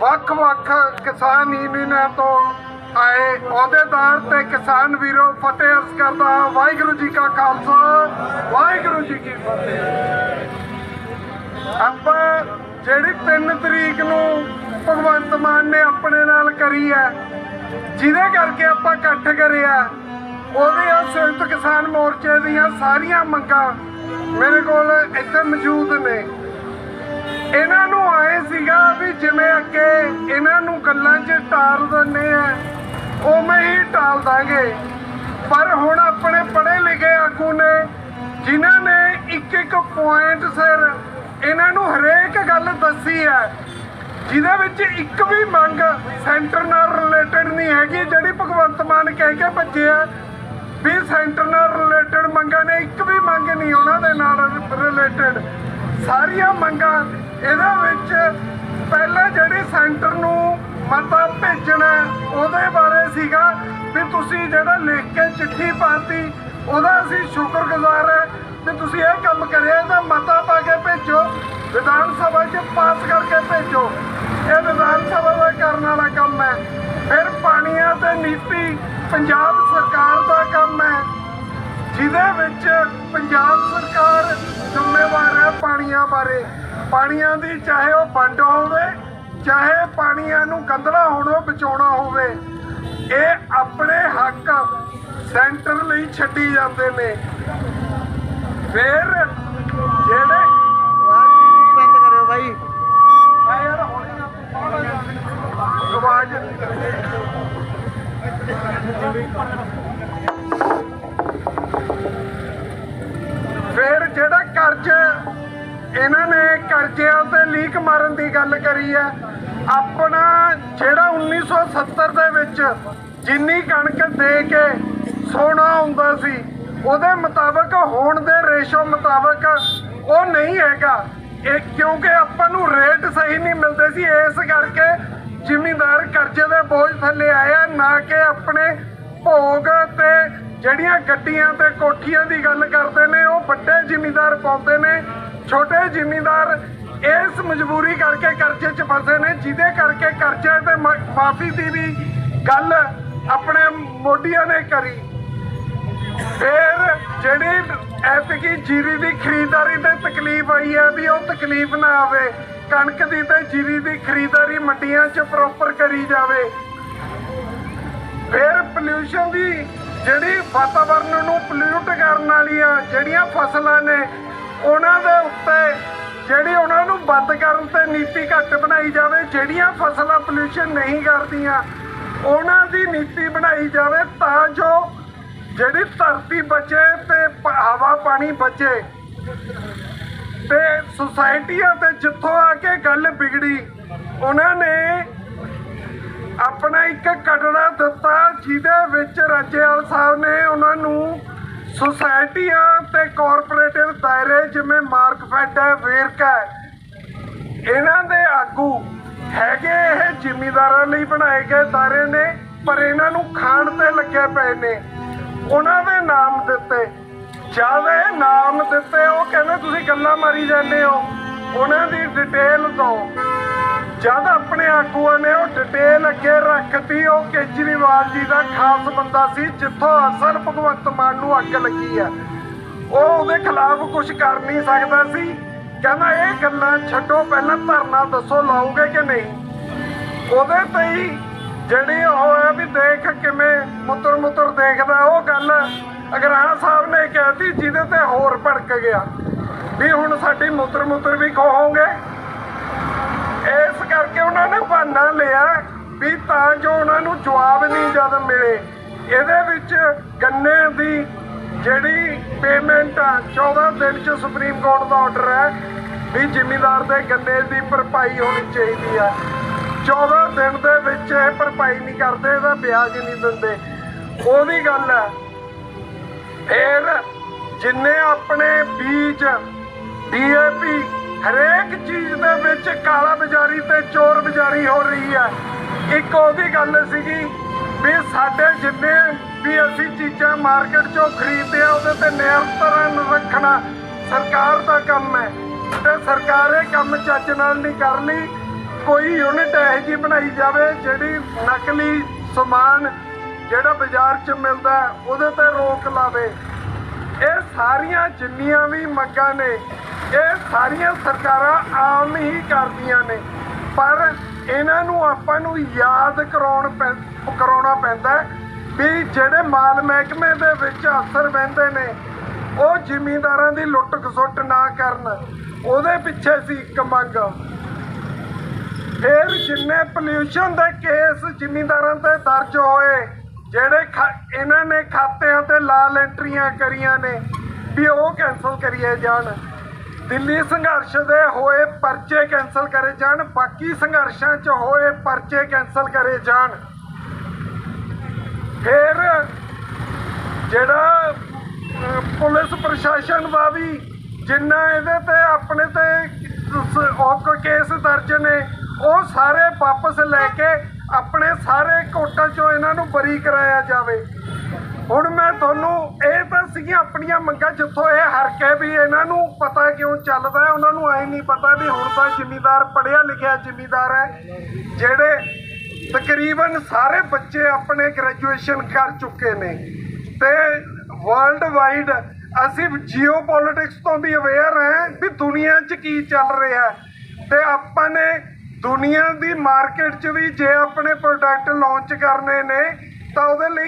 ਵੱਖ-ਵੱਖ ਕਿਸਾਨ ਯੂਨੀਅਨਾਂ ਤੋਂ ਆਏ ਅਹੁਦੇਦਾਰ ਤੇ ਕਿਸਾਨ ਵੀਰੋ, ਫਤਿਹ ਅਰਜ਼ ਕਰਦਾ ਵਾਹਿਗੁਰੂ ਜੀ ਕਾ ਖਾਲਸਾ, ਵਾਹਿਗੁਰੂ ਜੀ ਕੀ ਫਤਿਹ। ਆਪਾਂ ਜਿਹੜੀ 3 ਤਰੀਕ ਨੂੰ ਭਗਵੰਤ ਮਾਨ ਨੇ ਆਪਣੇ ਨਾਲ ਕਰੀ ਹੈ, ਜਿਹਦੇ ਕਰਕੇ ਆਪਾਂ ਇਕੱਠ ਕਰਿਆ ਉਹਦੀਆਂ ਸੰਯੁਕਤ ਕਿਸਾਨ ਮੋਰਚੇ ਦੀਆਂ ਸਾਰੀਆਂ ਮੰਗਾਂ ਮੇਰੇ ਕੋਲ ਇੱਥੇ ਮੌਜੂਦ ਨੇ। ਇਹਨਾਂ ਨੂੰ ਆਏ ਸੀਗਾ ਵੀ ਜਿਵੇਂ ਅੱਗੇ ਇਹਨਾਂ ਨੂੰ ਗੱਲਾਂ 'ਚ ਟਾਲ ਦਿੰਦੇ ਆ, ਉਵੇਂ ਹੀ ਟਾਲ ਦਾਂਗੇ। ਪਰ ਹੁਣ ਆਪਣੇ ਪੜ੍ਹੇ ਲਿਖੇ ਆਗੂ ਨੇ, ਜਿਨ੍ਹਾਂ ਨੇ ਇੱਕ ਇੱਕ ਪੁਆਇੰਟ ਸਿਰ ਇਹਨਾਂ ਨੂੰ ਹਰੇਕ ਗੱਲ ਦੱਸੀ ਹੈ ਜਿਹਦੇ ਵਿੱਚ ਇੱਕ ਵੀ ਮੰਗ ਸੈਂਟਰ ਨਾਲ ਰਿਲੇਟਡ ਨਹੀਂ ਹੈਗੀ, ਜਿਹੜੀ ਭਗਵੰਤ ਮਾਨ ਕਹਿ ਕੇ ਭੱਜਿਆ ਵੀ ਸੈਂਟਰ ਨਾਲ ਰਿਲੇਟਡ ਮੰਗਾਂ ਨੇ, ਇੱਕ ਵੀ ਮੰਗ ਨਹੀਂ ਉਹਨਾਂ ਦੇ ਨਾਲ ਰਿਲੇਟਡ ਸਾਰੀਆਂ ਮੰਗਾਂ ਇਹਦੇ ਵਿੱਚ ਪਹਿਲਾਂ ਜਿਹੜੀ ਸੈਂਟਰ ਨੂੰ ਮਤਾ ਭੇਜਣਾ ਉਹਦੇ ਬਾਰੇ ਸੀਗਾ ਵੀ ਤੁਸੀਂ ਜਿਹੜਾ ਲਿਖ ਕੇ ਚਿੱਠੀ ਪਾਤੀ, ਉਹਦਾ ਅਸੀਂ ਸ਼ੁਕਰਗੁਜ਼ਾਰ ਹੈ ਤੇ ਤੁਸੀਂ ਇਹ ਕੰਮ ਕਰਿਆ ਤਾਂ ਮਤਾ ਪਾ ਕੇ ਭੇਜੋ, ਵਿਧਾਨ ਸਭਾ 'ਚ ਪਾਸ ਕਰਕੇ ਭੇਜੋ। ਇਹ ਵਿਧਾਨ ਸਭਾ ਦਾ ਕਰਨ ਵਾਲਾ ਕੰਮ ਹੈ। ਫਿਰ ਪਾਣੀਆਂ ਤੇ ਨੀਤੀ ਪੰਜਾਬ ਸਰਕਾਰ ਦਾ ਕੰਮ ਹੈ, ਜਿਹਦੇ ਵਿੱਚ ਪੰਜਾਬ ਸਰਕਾਰ ਜ਼ਿੰਮੇਵਾਰ ਹੈ ਪਾਣੀਆਂ ਬਾਰੇ। ਪਾਣੀਆਂ ਦੀ ਚਾਹੇ ਉਹ ਵੰਡ ਹੋਵੇ, ਚਾਹੇ ਪਾਣੀਆਂ ਨੂੰ ਗੰਦਲਾ ਹੋਣੋਂ ਬਚਾਉਣਾ ਹੋਵੇ, ਇਹ ਆਪਣੇ ਹੱਕ ਸੈਂਟਰ ਲਈ ਛੱਡੀ ਜਾਂਦੇ ਨੇ। ਫਿਰ ਕਰਜ਼ਿਆਂ ਤੇ ਲੀਕ ਮਾਰਨ ਦੀ ਗੱਲ ਕਰੀ ਹੈ ਆਪਣਾ ਜਿਹੜਾ 1970 ਦੇ ਵਿੱਚ ਜਿੰਨੀ ਕਣਕ ਦੇ ਕੇ ਸੋਨਾ ਹੁੰਦਾ ਸੀ, ਉਹਦੇ ਮੁਤਾਬਕ ਹੁਣ ਦੇ ਰੇਸ਼ੋ ਮੁਤਾਬਕ ਉਹ ਨਹੀਂ ਹੈਗਾ। ਇਹ ਕਿਉਂਕਿ ਆਪਾਂ ਨੂੰ ਰੇਟ ਸਹੀ ਨਹੀਂ ਮਿਲਦੇ ਸੀ, ਇਸ ਕਰਕੇ ਜ਼ਿਮੀਂਦਾਰ ਕਰਜ਼ੇ ਦੇ ਬੋਝ ਥੱਲੇ ਆਇਆ, ਨਾ ਕਿ ਆਪਣੇ ਭੋਗ ਤੇ ਜਿਹੜੀਆਂ ਗੱਡੀਆਂ ਤੇ ਕੋਠੀਆਂ ਦੀ ਗੱਲ ਕਰਦੇ ਨੇ, ਉਹ ਵੱਡੇ ਜ਼ਿਮੀਂਦਾਰ ਪਾਉਂਦੇ ਨੇ, ਛੋਟੇ ਜ਼ਿਮੀਂਦਾਰ ਇਸ ਮਜਬੂਰੀ ਕਰਕੇ ਕਰਜ਼ੇ 'ਚ ਫਸੇ ਨੇ, ਜਿਹਦੇ ਕਰਕੇ ਕਰਜ਼ੇ ਤੇ ਮਾਫੀ ਦੀ ਵੀ ਗੱਲ ਆਪਣੇ ਮੋਢੀਆਂ ਨੇ ਕਰੀ। ਫਿਰ ਜਿਹੜੀ ਐਤਕੀ ਜੀਰੀ ਦੀ ਖਰੀਦਦਾਰੀ ਤੇ ਤਕਲੀਫ ਆਈ ਹੈ ਵੀ ਉਹ ਤਕਲੀਫ ਨਾ ਆਵੇ, ਕਣਕ ਦੀ ਤੇ ਜੀਰੀ ਦੀ ਖਰੀਦਦਾਰੀ ਮੰਡੀਆਂ 'ਚ ਪ੍ਰੋਪਰ ਕਰੀ ਜਾਵੇ। ਫਿਰ ਪੋਲਿਊਸ਼ਨ ਦੀ ਜਿਹੜੀ ਵਾਤਾਵਰਣ ਨੂੰ ਪੋਲਿਊਟ ਕਰਨ ਵਾਲੀਆਂ ਜਿਹੜੀਆਂ ਫਸਲਾਂ ਨੇ, ਉਹਨਾਂ ਦੇ ਉੱਤੇ ਜਿਹੜੀ ਉਹਨਾਂ ਨੂੰ ਬੰਦ ਕਰਨ ਤੇ ਨੀਤੀ ਘੱਟ ਬਣਾਈ ਜਾਵੇ, ਜਿਹੜੀਆਂ ਫਸਲਾਂ ਪੋਲਿਊਸ਼ਨ ਨਹੀਂ ਕਰਦੀਆਂ, ਉਹਨਾਂ ਦੀ ਨੀਤੀ ਬਣਾਈ ਜਾਵੇ ਤਾਂ ਜੋ ਜਿਹੜੀ ਧਰਤੀ ਬਚੇ ਤੇ ਹਵਾ ਪਾਣੀ ਬਚੇ। ਤੇ ਸੁਸਾਇਟੀਆਂ ਤੇ ਜਿੱਥੋਂ ਆ ਕੇ ਗੱਲ ਵਿਗੜੀ, ਉਹਨਾਂ ਨੇ ਆਪਣਾ ਇੱਕ ਕਟੜਾ ਦਿੱਤਾ, ਜਿਹਦੇ ਵਿੱਚ ਰਾਜੇਵਾਲ ਸਾਹਿਬ ਨੇ ਉਹਨਾਂ ਨੂੰ ਸੁਸਾਇਟੀਆਂ ਤੇ ਕਾਰਪੋਰੇਟਿਵ ਦਾਇਰੇ ਜਿਵੇਂ ਮਾਰਕਫੈਡ ਹੈ, ਵੇਰਕਾ ਇਹਨਾਂ ਦੇ ਆਗੂ ਹੈਗੇ ਇਹ ਜ਼ਿਮੀਂਦਾਰਾਂ ਲਈ ਬਣਾਏ ਗਏ ਦਾਇਰੇ ਨੇ, ਪਰ ਇਹਨਾਂ ਨੂੰ ਖਾਣ ਤੇ ਲੱਗੇ ਪਏ ਨੇ। ਉਹਨਾਂ ਦੇ ਨਾਮ ਦਿੱਤੇ। ਜਦ ਇਹ ਨਾਮ ਦਿੱਤੇ, ਉਹ ਕਹਿੰਦੇ, ਤੁਸੀਂ ਗੱਲਾਂ ਮਾਰੀ ਜਾਂਦੇ ਹੋ। ਉਹਨਾਂ ਦੀ ਡਿਟੇਲ ਦਿਓ। ਜਦ ਆਪਣੇ ਆਗੂਆਂ ਨੇ ਉਹ ਡਿਟੇਲ ਅੱਗੇ ਰੱਖਤੀ, ਉਹ ਕੇਜਰੀਵਾਲ ਜੀ ਦਾ ਖਾਸ ਬੰਦਾ ਸੀ, ਜਿੱਥੋਂ ਅਸਲ ਭਗਵੰਤ ਮਾਨ ਨੂੰ ਅੱਗ ਲੱਗੀ ਆ ਉਹ ਉਹਦੇ ਖਿਲਾਫ ਕੁਝ ਕਰ ਨਹੀਂ ਸਕਦਾ ਸੀ। ਕਹਿੰਦਾ, ਇਹ ਗੱਲਾਂ ਛੱਡੋ, ਪਹਿਲਾਂ ਧਰਨਾ ਦੱਸੋ, ਲਾਓਗੇ ਕਿ ਨਹੀਂ? ਉਹਦੇ ਤੇ ਹੀ ਜਿਹੜੀ ਉਹ ਹੈ ਵੀ ਦੇਖ ਕਿਵੇਂ ਮੁੱਤਰ ਮੁੱਤਰ ਦੇਖਦਾ, ਉਹ ਗੱਲ ਅਗਰਾਂ ਸਾਹਿਬ ਨੇ ਕਹਿਤੀ, ਜਿਹਦੇ ਤੇ ਹੋਰ ਭੜਕ ਗਿਆ। ਵੀ ਹੁਣ ਸਾਡੀ ਮੁੱਤਰ ਮੁੱਤਰ ਵੀ ਖੋਹੋਗੇ ਇਸ ਕਰਕੇ ਉਹਨਾਂ ਨੇ ਬਹਾਨਾ ਲਿਆ ਵੀ ਤਾਂ ਜੋ ਉਹਨਾਂ ਨੂੰ ਜਵਾਬ ਨਹੀਂ ਜਦ ਮਿਲੇ। ਇਹਦੇ ਵਿੱਚ ਗੰਨੇ ਦੀ ਜਿਹੜੀ ਪੇਮੈਂਟ ਆ 14 ਦਿਨ ਚ ਸੁਪਰੀਮ ਕੋਰਟ ਦਾ ਆਰਡਰ ਹੈ ਵੀ ਜ਼ਿਮੀਂਦਾਰ ਦੇ ਗੰਨੇ ਦੀ ਭਰਪਾਈ ਹੋਣੀ ਚਾਹੀਦੀ ਆ। 14 ਦਿਨ ਦੇ ਵਿੱਚ ਇਹ ਭਰਪਾਈ ਨਹੀਂ ਕਰਦੇ, ਇਹਦਾ ਵਿਆਜ ਨਹੀਂ ਦਿੰਦੇ। ਉਹਦੀ ਗੱਲ ਹੈ। ਫਿਰ ਜਿੰਨੇ ਆਪਣੇ ਬੀਜ ਡੀਏਪੀ ਹਰੇਕ ਚੀਜ਼ ਦੇ ਵਿੱਚ ਕਾਲਾ ਤੇ ਚੋਰ ਬਜ਼ਾਰੀ ਹੋ ਰਹੀ ਹੈ। ਇੱਕ ਉਹਦੀ ਗੱਲ ਸੀਗੀ ਵੀ ਸਾਡੇ ਜਿੰਨੇ ਵੀ ਅਸੀਂ ਚੀਜ਼ਾਂ ਮਾਰਕੀਟ ਚੋਂ ਖਰੀਦਦੇ ਆ, ਉਹਦੇ ਤੇ ਨਿਯੰਤਰਣ ਰੱਖਣਾ ਸਰਕਾਰ ਦਾ ਕੰਮ ਹੈ। ਤੇ ਸਰਕਾਰ ਇਹ ਕੰਮ ਚੱਜ ਨਾਲ ਨਹੀਂ ਕਰ ਲਈ ਕੋਈ ਯੂਨਿਟ ਇਹੋ ਜਿਹੀ ਬਣਾਈ ਜਾਵੇ ਜਿਹੜੀ ਨਕਲੀ ਸਮਾਨ ਜਿਹੜਾ ਬਾਜ਼ਾਰ 'ਚ ਮਿਲਦਾ, ਉਹਦੇ ਤੇ ਰੋਕ ਲਾਵੇ। ਇਹ ਸਾਰੀਆਂ ਜਿੰਨੀਆਂ ਵੀ ਮੰਗਾਂ ਨੇ, ਇਹ ਸਾਰੀਆਂ ਸਰਕਾਰਾਂ ਆਮ ਹੀ ਕਰਦੀਆਂ ਨੇ। ਪਰ ਇਹਨਾਂ ਨੂੰ ਆਪਾਂ ਨੂੰ ਯਾਦ ਕਰਾਉਣ ਪੈ- ਕਰਾਉਣਾ ਪੈਂਦਾ ਵੀ ਜਿਹੜੇ ਮਾਲ ਮਹਿਕਮੇ ਦੇ ਵਿੱਚ ਅਫਸਰ ਬਹਿੰਦੇ ਨੇ, ਉਹ ਜ਼ਿਮੀਂਦਾਰਾਂ ਦੀ ਲੁੱਟ ਖਸੁੱਟ ਨਾ ਕਰਨ, ਉਹਦੇ ਪਿੱਛੇ ਸੀ ਇੱਕ ਮੰਗ। ਫਿਰ ਜਿੰਨੇ ਪੋਲਿਊਸ਼ਨ ਦੇ ਕੇਸ ਜ਼ਿਮੀਂਦਾਰਾਂ ਤੇ ਦਰਜ ਹੋਏ, ਜਿਹੜੇ ਖਾ- ਇਹਨਾਂ ਨੇ ਖਾਤਿਆਂ ਤੇ ਲਾਲ ਐਂਟਰੀਆਂ ਕਰੀਆਂ ਨੇ, ਵੀ ਉਹ ਕੈਨਸਲ ਕਰੀਏ ਜਾਣ। ਦਿੱਲੀ ਸੰਘਰਸ਼ ਦੇ ਹੋਏ ਪਰਚੇ ਕੈਨਸਲ ਕਰੇ ਜਾਣ, ਬਾਕੀ ਸੰਘਰਸ਼ਾਂ 'ਚ ਹੋਏ ਪਰਚੇ ਕੈਨਸਲ ਕਰੇ ਜਾਣ। ਫਿਰ ਜਿਹੜਾ ਪੁਲਿਸ ਪ੍ਰਸ਼ਾਸਨ ਦਾ ਵੀ ਜਿੰਨਾ ਇਹਦੇ ਤੇ ਆਪਣੇ ਤੇ ਸ- ਕੇਸ ਦਰਜ ਨੇ, ਉਹ ਸਾਰੇ ਵਾਪਸ ਲੈ ਕੇ ਆਪਣੇ ਸਾਰੇ ਕੋਟਾਂ ਚੋਂ ਇਹਨਾਂ ਨੂੰ ਬਰੀ ਕਰਾਇਆ ਜਾਵੇ। ਹੁਣ ਮੈਂ ਤੁਹਾਨੂੰ ਇਹ ਤਾਂ ਸੀਗੀਆਂ ਆਪਣੀਆਂ ਮੰਗਾਂ ਜਿੱਥੋਂ ਇਹ ਹਰ ਕੇ ਵੀ ਇਹਨਾਂ ਨੂੰ ਪਤਾ ਕਿਉਂ ਚੱਲਦਾ ਹੈ, ਉਹਨਾਂ ਨੂੰ ਐ ਨਹੀਂ ਪਤਾ ਵੀ ਹੁਣ ਤਾਂ ਜ਼ਿਮੀਦਾਰ ਪੜਿਆ ਲਿਖਿਆ ਜ਼ਿਮੀਦਾਰ ਹੈ, ਜਿਹੜੇ ਤਕਰੀਬਨ ਸਾਰੇ ਬੱਚੇ ਆਪਣੇ ਗ੍ਰੈਜੂਏਸ਼ਨ ਕਰ ਚੁੱਕੇ ਨੇ। ਤੇ ਵਰਲਡ ਵਾਈਡ ਅਸੀਂ ਜੀਓ ਪੋਲਿਟਿਕਸ ਤੋਂ ਵੀ ਅਵੇਅਰ ਹਾਂ ਵੀ ਦੁਨੀਆ 'ਚ ਕੀ ਚੱਲ ਰਿਹਾ ਹੈ। ਤੇ ਆਪਾਂ ਨੇ ਦੁਨੀਆ ਦੀ ਮਾਰਕੀਟ 'ਚ ਵੀ ਜੇ ਆਪਣੇ ਪ੍ਰੋਡਕਟ ਲਾਂਚ ਕਰਨੇ ਨੇ, ਤਾਂ ਉਹਦੇ ਲਈ